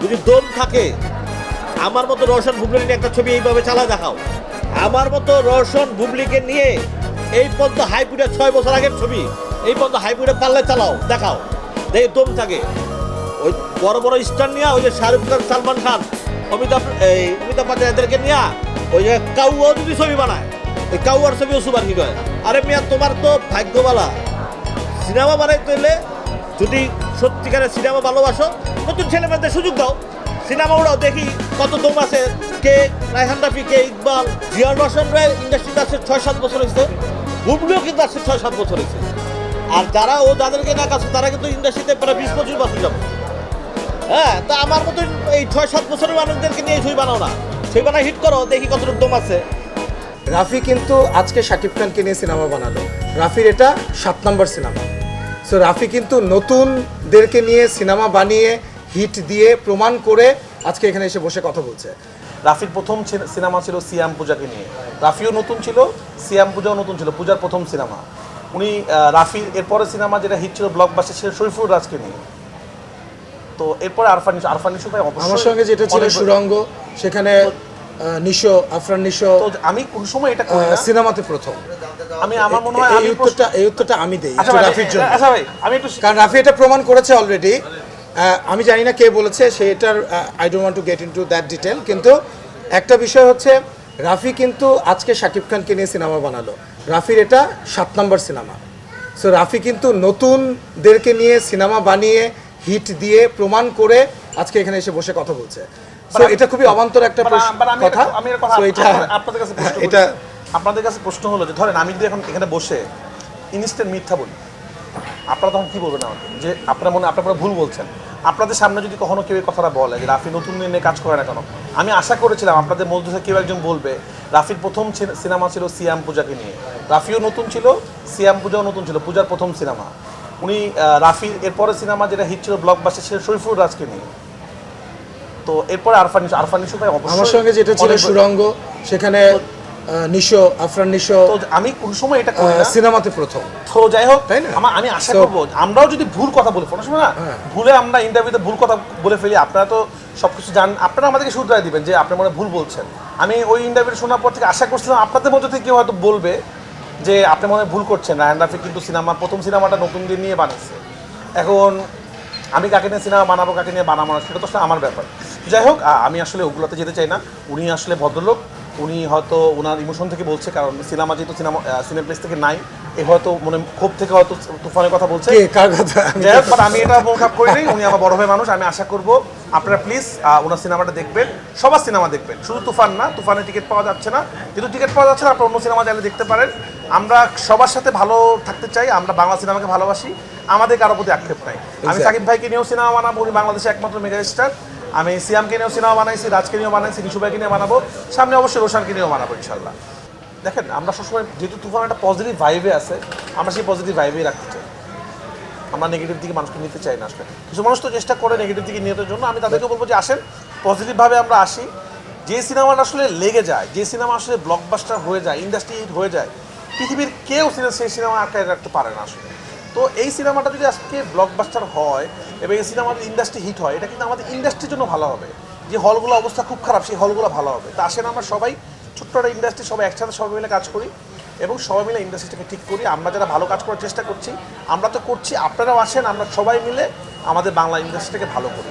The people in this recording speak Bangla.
যদি দম থাকে, আমার মতো রোশন বুবলি নিয়ে একটা ছবি এইভাবে চালা দেখাও। আমার মতো রোশন বুবলিকে নিয়ে এই পর্যন্ত হাইপুটে ছয় বছর আগের ছবি, এই পর্যন্ত হাইপুটে পারলে চালাও, দেখাও। দেখে দম থাকে, ওই বড় বড় স্টার নিয়ে, ওই যে শাহরুখ খান, সালমান খান, অমিতাভ, এই অমিতাভ বচ্চন এদেরকে নিয়ে, ওই যে কাউয়াও যদি ছবি বানায়, ওই কাউয়ার ছবিও সুপার হিট হয়। আরে মিয়া, তোমার তো ভাগ্যবালা সিনেমা বানাইতে হলে যদি সত্যিকারের সিনেমা ভালোবাসো, নতুন ছেলেমেয়েদের সুযোগ দাও। সিনেমা ওরাও দেখি কত দম আছে। কে রায়হান রাফি, কে ইকবাল, জিয়াউর রহমান রায় ইন্ডাস্ট্রিতে আসছে ছয়, সাত বছর হয়েছে। বুবলিও কিন্তু আসছে ছয়, সাত বছর হয়েছে। আর যারা ও যাদেরকে না কাছে তারা কিন্তু ইন্ডাস্ট্রিতে প্রায় বিশ পঁচিশ বছর যাবে। হ্যাঁ তা আমার মতো এই ছয়, সাত বছরের মানুষদেরকে নিয়ে ছবি বানাও না। ছবি বানায় হিট করো, দেখি কতটুকু দম আছে। রাফি কিন্তু আজকে শাকিব খানকে নিয়ে সিনেমা বানালো। রাফির এটা সাত নম্বর সিনেমা। সো রাফি কিন্তু নতুনদেরকে নিয়ে সিনেমা বানিয়ে হিট দিয়ে প্রমাণ করে আজকে এখানে এসে বসে কথা বলছে। রাফির প্রথম সিনেমা ছিল সিয়াম পূজাকে নিয়ে। রাফিও নতুন ছিল সিয়াম পূজাও নতুন ছিল পূজার প্রথম সিনেমা। উনি রাফির এরপরে সিনেমা যেটা হিট ছিল ব্লকবাস্টার ছিল শরীফুর রাজকে নিয়ে। তো এরপরে আরফান নিশো আরফান নিশো ভাই আমার সঙ্গে যেটা ছিল সুরঙ্গ সেখানে নিশো আফরান নিশো তো আমি কোন সময় এটা সিনেমাতে প্রথম। আমি আমার মনে হয় এই উত্তরটা এই উত্তরটা আমি দেই আচ্ছা একটু রাফির জন্য। আচ্ছা ভাই আমি একটু কারণ রাফি এটা প্রমাণ করেছে অলরেডি আমি জানি না কে বলেছে সেটার I don't want to get into that detail কিন্তু একটা বিষয় হচ্ছে রাফি কিন্তু আজকে শাকিব খানকে নিয়ে সিনেমা বানালো। রাফির এটা সাত নম্বর সিনেমা। সো রাফি কিন্তু নতুনদেরকে নিয়ে সিনেমা বানিয়ে হিট দিয়ে প্রমাণ করে আজকে এখানে এসে বসে কথা বলছে। সো এটা খুবই অবান্তর একটা কথা। এটা আপনাদের কাছে প্রশ্ন হলো যে ধরেন আমি যদি এখন এখানে বসে ইনস্ট্যান্ট মিথ্যা বলি আপনারা তখন কি বলবেন আমাকে? যে আপনারা মনে আপনারা ভুল বলছেন। আপনাদের সামনে যদি কখনো কেউ এই কথাটা বলে যে রাফি নতুন নিয়ে কাজ করে না কেন? আমি আশা করেছিলাম আপনাদের মধ্যে থেকে কেউ একজন বলবে রাফির প্রথম সিনেমা ছিল সিয়াম পূজাকে নিয়ে। রাফিও নতুন ছিল সিয়াম পূজাও নতুন ছিল পূজার প্রথম সিনেমা। উনি রাফির এরপরে সিনেমা যেটা হিট ছিল ব্লকবাস্টার ছিল শরীফুর রাজকে নিয়ে। তো এরপরে আরফান নিশো আরফান নিশো ভাই আমার সঙ্গে যেটা ছিল সুরঙ্গ সেখানে নিশো আফরান নিশো আমি কোন সময় এটা করি না। সিনেমাতে প্রথম। তো যাই হোক তাই না? আমি আশা করব আমরাও যদি ভুল কথা বলি কোনো সময় না হ্যাঁ। ভুলে আমরা ইন্টারভিউতে ভুল কথা বলে ফেলি আপনারা তো সব কিছু জান আপনারা আমাদেরকে শুধরাই দিবেন যে আপনি মনে ভুল বলছেন। আমি ওই ইন্টারভিউ শোনার পর থেকে আশা করছিলাম আপনাদের মধ্যে থেকে কেউ হয়তো বলবে যে আপনি মনে হয় ভুল করছেন। রায়ন রাফি কিন্তু সিনেমা প্রথম সিনেমাটা নতুন দিন নিয়ে বানিয়েছে এখন আমি কাকে নিয়ে সিনেমা বানাবো কাকে নিয়ে বানাবো না সেটা তো আমার ব্যাপার। যাই হোক আমি আসলে ওগুলোতে যেতে চাই না। উনি আসলে ভদ্রলোক উনি হয়তো ওনার ইমোশন থেকে বলছে কারণ সিনেমা যেহেতু সিনেমা সিনেপ্লেস থেকে নাই এ হয়তো মনে ক্ষোভ থেকে হয়তো তুফানের কথা বলছে। কার কথা? আমি যাই হোক but আমি এটা মন খারাপ করি নাই উনি আমার বড় ভাই মানুষ আমি আশা করব আপনারা প্লিজ ওনার সিনেমাটা দেখবেন সবার সিনেমা দেখবেন। শুধু তুফান না তুফানের টিকিট পাওয়া যাচ্ছে না কিন্তু টিকিট পাওয়া যাচ্ছে না আপনারা অন্য সিনেমা চাইলে দেখতে পারেন। আমরা সবার সাথে ভালো থাকতে চাই আমরা বাংলা সিনেমাকে ভালোবাসি আমাদের কারও প্রতি আক্ষেপ নাই। আমি. সাকিব ভাইকে নিয়েও সিনেমা বানাবো উনি বাংলাদেশের একমাত্র মেগা স্টার আমি সিয়ামকে নিয়েও সিনেমা বানাইছি, রাজকে নিয়েও বানাইছি নিশু ভাইকে নিয়ে বানাবো। সামনে অবশ্যই রোশানকে নিয়েও বানাবো ইনশাল্লাহ দেখেন, আমরা সবসময় যেহেতু তুফান একটা পজিটিভ ভাইবে আছে, আমরা সেই পজিটিভ ভাইবেই রাখতে চাই। আমরা নেগেটিভ দিকে মানুষকে নিতে চাই না আসলে। কিছু মানুষ তো চেষ্টা করে নেগেটিভ দিকে নিয়ে জন্য। আমি তাদেরকে বলব যে, আসেন পজিটিভভাবে আমরা আসি। যে সিনেমাটা আসলে লেগে যায়, যে সিনেমা আসলে ব্লকবাস্টার হয়ে যায় ইন্ডাস্ট্রি হিট হয়ে যায়, পৃথিবীর কেউ সেই সিনেমা আটকায় রাখতে পারে না আসলে। তো এই সিনেমাটা যদি আজকে ব্লকবাস্টার হয় এবং এই সিনেমাটা ইন্ডাস্ট্রি হিট হয়, এটা কিন্তু আমাদের ইন্ডাস্ট্রির জন্য ভালো হবে। যে হলগুলো অবস্থা খুব খারাপ, সেই হলগুলো ভালো হবে। তা আসেন আমরা সবাই ছোট্ট একটা ইন্ডাস্ট্রি সবাই একসাথে সবাই মিলে কাজ করি এবং সবাই মিলে ইন্ডাস্ট্রিটাকে ঠিক করি। আমরা যারা ভালো কাজ করার চেষ্টা করছি, আমরা তো করছি, আপনারাও আসেন, আমরা সবাই মিলে আমাদের বাংলা ইন্ডাস্ট্রিটাকে ভালো করি।